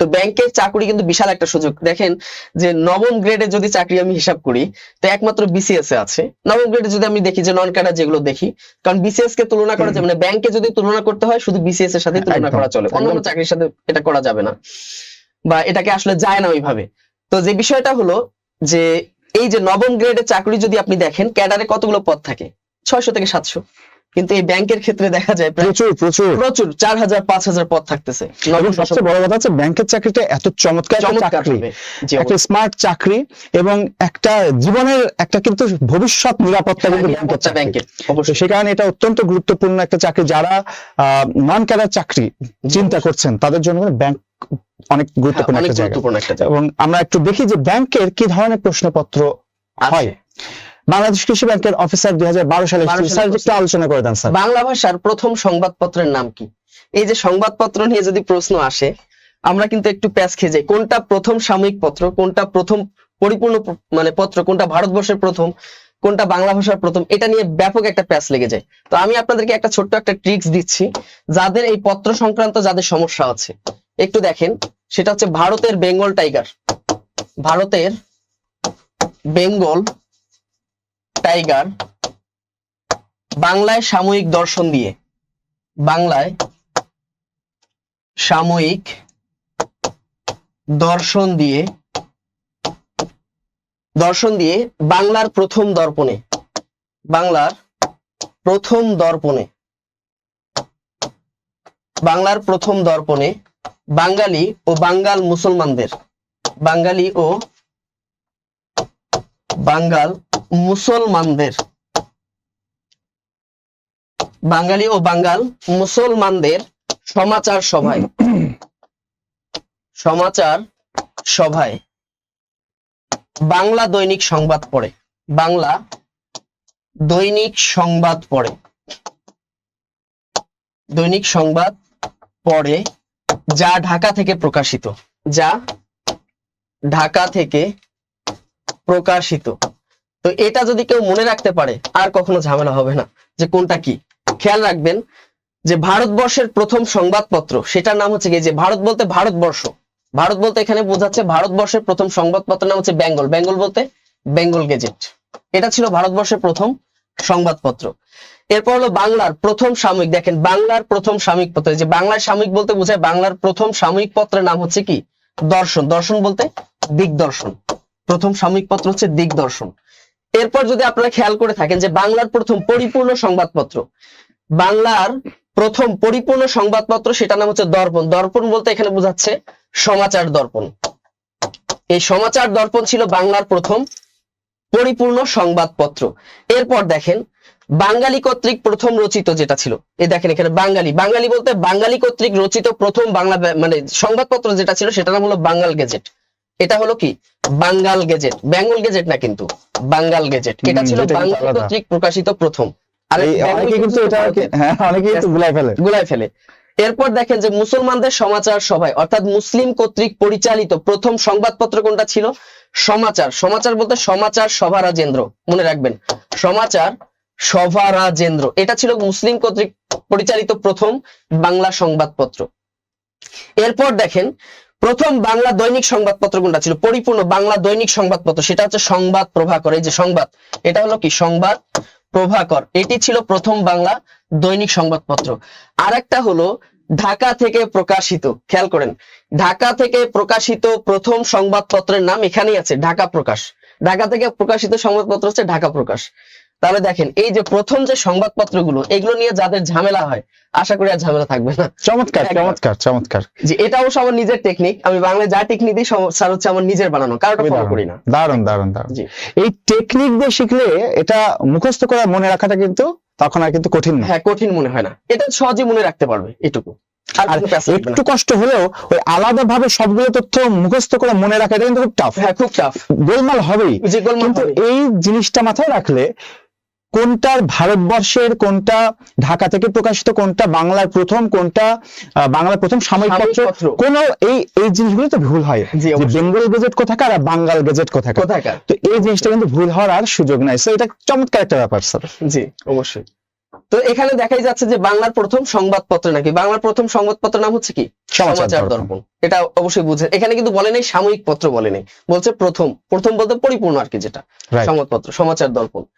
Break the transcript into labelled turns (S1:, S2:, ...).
S1: তো ব্যাংকের চাকরি কিন্তু বিশাল একটা সুযোগ। দেখেন যে নবম গ্রেডে যদি চাকরি আমি হিসাব করি তো একমাত্র বিসিএস এ আছে। নবম গ্রেডে যদি আমি দেখি যে নন ক্যাডার যেগুলো দেখি কারণ বিসিএস কে তুলনা করা যাবে না। ব্যাংকে যদি তুলনা করতে হয় শুধু বিসিএস এর সাথে তুলনা করা চলে। অন্যান্য
S2: একদম।
S1: চাকরির সাথে এটা করা যাবে না। বা এটাকে আসলে যায় না ওইভাবে। তো যে বিষয়টা হলো যে এই যে নবম গ্রেডের চাকরি যদি আপনি দেখেন ক্যাডারে কতগুলো পদ থাকে? ছয়শো থেকে সাতশো। কিন্তু এই ব্যাংকের ক্ষেত্রে দেখা যায়
S2: প্রচুর প্রচুর।
S1: প্রচুর চার হাজার পাঁচ হাজার পদ থাকতেছে।
S2: সবচেয়ে বড় কথা হচ্ছে ব্যাংকের চাকরিটা এত চমৎকার চাকরি। একটা স্মার্ট চাকরি এবং একটা জীবনের একটা কিন্তু ভবিষ্যৎ নিরাপত্তা কিন্তু ব্যাংকের তো
S1: অবশ্যই।
S2: সে কারণে এটা অত্যন্ত গুরুত্বপূর্ণ একটা চাকরি। যারা নন ক্যাডার চাকরি চিন্তা করছেন তাদের জন্য ব্যাংক অনেক
S1: হ্যাঁ,
S2: গুরুত্বপূর্ণ একটা জায়গা। এবং আমরা একটু দেখি যে ব্যাংকের কি ধরনের প্রশ্নপত্র হয়। বাংলাদেশ কৃষি ব্যাংকের অফিসার দুই হাজার বারো সালে স্যার একটু আলোচনা করে দেন স্যার।
S1: বাংলা ভাষার প্রথম সংবাদপত্রের নাম কি? এই যে সংবাদপত্র নিয়ে যদি প্রশ্ন আসে আমরা কিন্তু একটু প্যাচ খেয়ে যাই। কোনটা প্রথম সাময়িক পত্র কোনটা প্রথম পরিপূর্ণ মানে পত্র কোনটা ভারতবর্ষের প্রথম কোনটা বাংলা ভাষার প্রথম এটা নিয়ে ব্যাপক একটা প্যাচ লেগে যায়। তো আমি আপনাদেরকে একটা ছোট্ট একটা ট্রিক্স দিচ্ছি যাদের এই পত্র সংক্রান্ত যাদের সমস্যা আছে। একটু দেখেন সেটা হচ্ছে ভারতের বেঙ্গল টাইগার। ভারতের বেঙ্গল টাইগার বাংলায় সাময়িক দর্শন দিয়ে, বাংলায় সাময়িক দর্শন দিয়ে দর্শন দিয়ে বাংলার প্রথম দর্পণে, বাংলার প্রথম দর্পণে, বাংলার প্রথম দর্পণে বাঙালি ও বাঙ্গাল মুসলমানদের, বাঙালি ও বাঙ্গাল মুসলমানদের। বাঙালি ও বাঙ্গাল মুসলমানদের সমাচার সভায়। সমাচার সভায়। বাংলা দৈনিক সংবাদ পড়ে। বাংলা দৈনিক সংবাদ পড়ে। দৈনিক সংবাদ পড়ে যা ঢাকা থেকে প্রকাশিত। যা ঢাকা থেকে প্রকাশিত। তো এটা যদি কেউ মনে রাখতে পারে, আর কখনো ঝামেলা হবে না যে কোনটা কি। খেয়াল রাখবেন যে ভারতবর্ষের প্রথম সংবাদপত্র, সেটার নাম হচ্ছে যে ভারত বলতে ভারতবর্ষ। ভারত বলতে এখানে বোঝাচ্ছে ভারতবর্ষের প্রথম সংবাদপত্রের নাম হচ্ছে বেঙ্গল। বেঙ্গল বলতে বেঙ্গল গেজেট। এটা ছিল ভারতবর্ষের প্রথম সংবাদপত্র। এরপর হলো বাংলার প্রথম সাময়িক। দেখেন, বাংলার প্রথম সাময়িক পত্র যে বাংলার সাময়িক বলতে বোঝায়, বাংলার প্রথম সাময়িক পত্রের নাম হচ্ছে কি? দর্শন। দর্শন বলতে দিগদর্শন। প্রথম সাময়িক পত্র হচ্ছে দিগদর্শন। এরপর যদি আপনারা খেয়াল করে থাকেন যে বাংলার প্রথম পরিপূর্ণ সংবাদপত্র, বাংলার প্রথম পরিপূর্ণ সংবাদপত্র সেটা নাম হচ্ছে দর্পণ। দর্পণ বলতে এখানে বোঝাচ্ছে সমাচার দর্পণ। এই সমাচার দর্পণ ছিল বাংলার প্রথম পরিপূর্ণ সংবাদপত্র। এরপর দেখেন, বাঙালি কর্তৃক প্রথম রচিত যেটা ছিল এই দেখেন এখানে বাঙালি। বাঙালি বলতে বাঙালি কর্তৃক রচিত প্রথম বাংলা মানে সংবাদপত্র যেটা ছিল সেটা নাম হলো বাঙ্গাল গেজেট। এটা হলো কি? বাঙ্গাল গেজেট। বেঙ্গল গেজেট না কিন্তু বাঙ্গাল গেজেট। এটা ছিল
S2: আলাদা।
S1: কর্তৃক প্রকাশিত প্রথম। আর
S2: অনেকে কিন্তু এটা হ্যাঁ অনেকে কিন্তু গুলাই ফেলে।
S1: গুলায় ফেলে। এরপর দেখেন যে মুসলমানদের সমাচার সভায় অর্থাৎ মুসলিম কর্তৃক পরিচালিত প্রথম সংবাদপত্র কোনটা ছিল? সমাচার। সমাচার বলতে সমাচার সভা রাজেন্দ্র মনে রাখবেন। সমাচার সভা রাজেন্দ্র এটা ছিল মুসলিম কর্তৃক পরিচালিত প্রথম বাংলা সংবাদপত্র। এরপর দেখেন প্রথম বাংলা দৈনিক সংবাদপত্র কোনটা ছিল? পরিপূর্ণ বাংলা দৈনিক সংবাদপত্র। সেটা হচ্ছে সংবাদ প্রভাকর। এই যে সংবাদ, এটা হলো কি? সংবাদ প্রভাকর। এটি ছিল প্রথম বাংলা দৈনিক সংবাদপত্র। আরেকটা হলো ঢাকা থেকে প্রকাশিত। খেয়াল করেন, ঢাকা থেকে প্রকাশিত প্রথম সংবাদপত্রের নাম এখানেই আছে, ঢাকা প্রকাশ। ঢাকা থেকে প্রকাশিত সংবাদপত্র হচ্ছে ঢাকা প্রকাশ। তাহলে দেখেন এই যে প্রথম যে সংবাদপত্রগুলো এগুলো নিয়ে যাদের ঝামেলা হয় আশা করি আর ঝামেলা থাকবে না।
S2: চমৎকার চমৎকার চমৎকার।
S1: যে এটা অবশ্য আমার নিজের টেকনিক আমি বাংলায় যা টেকনিক দিই স্যার হচ্ছে আমার নিজের বানানো কারোটা ফলো করি না।
S2: দারুণ দারুণ
S1: জি।
S2: এই টেকনিক দিয়ে শিখলে এটা মুখস্থ করে মনে রাখাটা কিন্তু তখন আর কিন্তু কঠিন না।
S1: হ্যাঁ কঠিন মনে হয় না। এটা সহজে মনে রাখতে পারবে এটুকু। আর।
S2: একটু কষ্ট হলেও ওই আলাদা ভাবে সবগুলো তথ্য মুখস্থ করে মনে রাখা এটা কিন্তু খুব টাফ
S1: হ্যাঁ খুব টাফ
S2: গোলমাল হবেই। কিন্তু এই জিনিসটা মাথায় রাখলে কোনটার ভারতবর্ষের কোনটা ঢাকা থেকে প্রকাশিত কোনটা বাংলার প্রথম কোনটা বাংলার প্রথম সাময়িক পত্র। কোন এই এই জিনিসগুলো তো ভুল হয়। যে বেঙ্গল গেজেট কোথাকার আর বাঙ্গাল গেজেট কোথাকার।
S1: কোথাকার।
S2: তো এই জিনিসটা কিন্তু ভুল হওয়ার আর সুযোগ নাই। সো এটা চমৎকার একটা ব্যাপার স্যার
S1: জি অবশ্যই। তো এখানে দেখাই যাচ্ছে যে বাংলার প্রথম সংবাদপত্র নাকি? বাংলার প্রথম সংবাদপত্র নাম হচ্ছে কি?
S2: সমাচার। দর্পণ।
S1: এটা অবশ্যই বুঝে এখানে কিন্তু বলে নাই সাময়িক পত্র বলে নেই। বলছে প্রথম। প্রথম বলতে পরিপূর্ণ আর কি যেটা। সংবাদপত্র সমাচার দর্পণ।